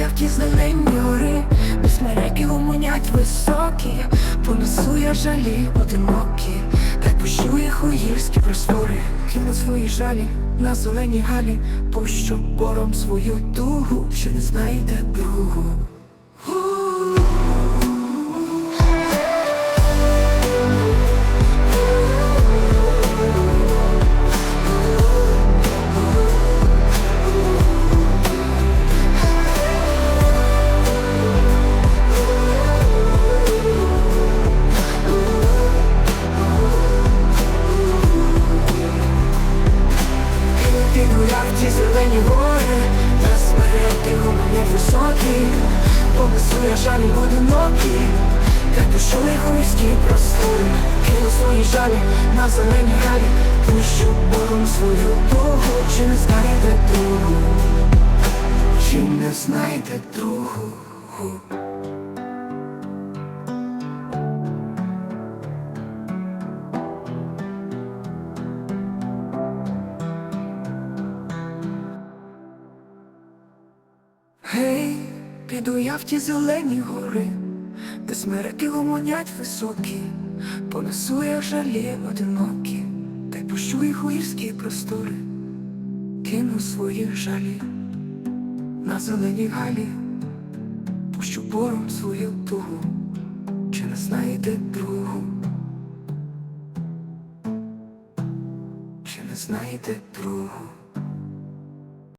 я в ті зелені гори, де смереки гомонять високі, понесу я жалі одинокі, так пущу їх у простори, кину свої жалі на зеленій галі, пущу бором свою дугу, що не знайде другу. Піду я в ті зелені гори, та смереки гомонять високі, понесу я жалі одинокі, та пишу їх у міські простори, кину свої жалі на зелені галі, пущу бором свою дугу, чи не знаєте другу, чи не знаєте другу. Гей, піду я в ті зелені гори, де смереки гомонять високі, понесу я жалі одинокі, та й пущу їх у гірські простори, кину свої жалі на зелені галі, пущу бором свою тугу, чи не знаєте другу, чи не знаєте другу.